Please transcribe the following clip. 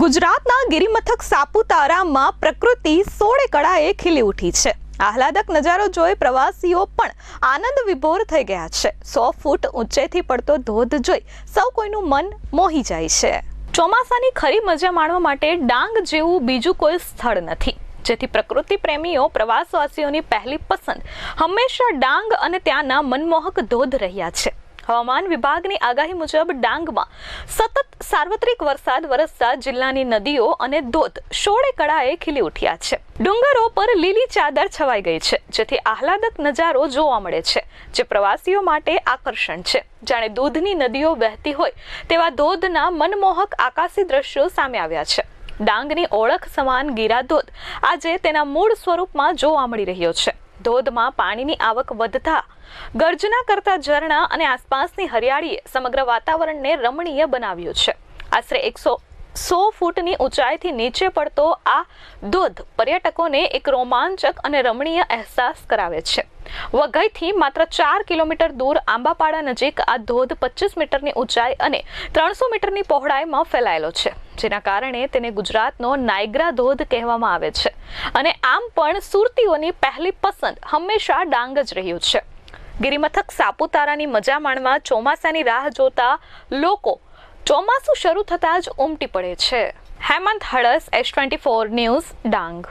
ગુજરાતના ગિરિમથક સાપુતારામાં પ્રકૃતિ સોળે કળાએ ખીલી ઉઠી છે. આહલાદક નજારો જોઈ પ્રવાસીઓ પણ આનંદ વિભોર થઈ ગયા છે. સો ફૂટ ઊંચેથી પડતો ધોધ જોઈ સૌ કોઈનું મન મોહી જાય છે. ચોમાસાની ખરી મજા માણવા માટે ડાંગ જેવું બીજું કોઈ સ્થળ નથી. જેથી પ્રકૃતિ પ્રેમીઓ, પ્રવાસવાસીઓની પહેલી પસંદ હંમેશા ડાંગ અને ત્યાંના મનમોહક ધોધ રહ્યા છે. હવામાન વિભાગની આગાહી મુજબ ડાંગમાં સતત સાર્વત્રિક વરસાદ વરસતા જિલ્લાની નદીઓ અને ધોધ સોળે કળાએ ખીલી ઉઠ્યા છે. ડુંગરો પર લીલી ચાદર છવાઈ ગઈ છે, જેથી આહલાદક નજારો જોવા મળે છે, જે પ્રવાસીઓ માટે આકર્ષણ છે. જાણે દૂધની નદીઓ વહેતી હોય, તેવા ધોધના મનમોહક આકાશી દ્રશ્યો સામે આવ્યા છે. ડાંગની ઓળખ સમાન ગીરા ધોધ આજે તેના મૂળ સ્વરૂપમાં જોવા મળી રહ્યો છે. ધોધમાં પાણીની આવક વધતા, ગર્જના કરતા ઝરણા અને આસપાસની હરિયાળીએ સમગ્ર વાતાવરણને રમણીય બનાવ્યું છે. આશરે એકસો સો ફૂટની ઊંચાઈથી નીચે પડતો આ ધોધ પર્યટકોને એક રોમાંચક અને રમણીય અહેસાસ કરાવે છે. વઘઈથી માત્ર ચાર કિલોમીટર દૂર આંબાપાડા નજીક આ ધોધ પચીસ મીટરની ઊંચાઈ અને ત્રણસો મીટરની પહોળાઈમાં ફેલાયેલો છે. જેના કારણે તેને ગુજરાતનો નાયગ્રા ધોધ કહેવામાં આવે છે. અને આમ પણ સુરતીઓની પહેલી પસંદ હંમેશા ડાંગ જ રહ્યું છે. ગિરિમથક સાપુતારાની મજા માણવા ચોમાસાની રાહ જોતા લોકો ચોમાસું શરૂ થતાં જ ઉમટી પડે છે. Hemant હળસ S twenty four news, Dang.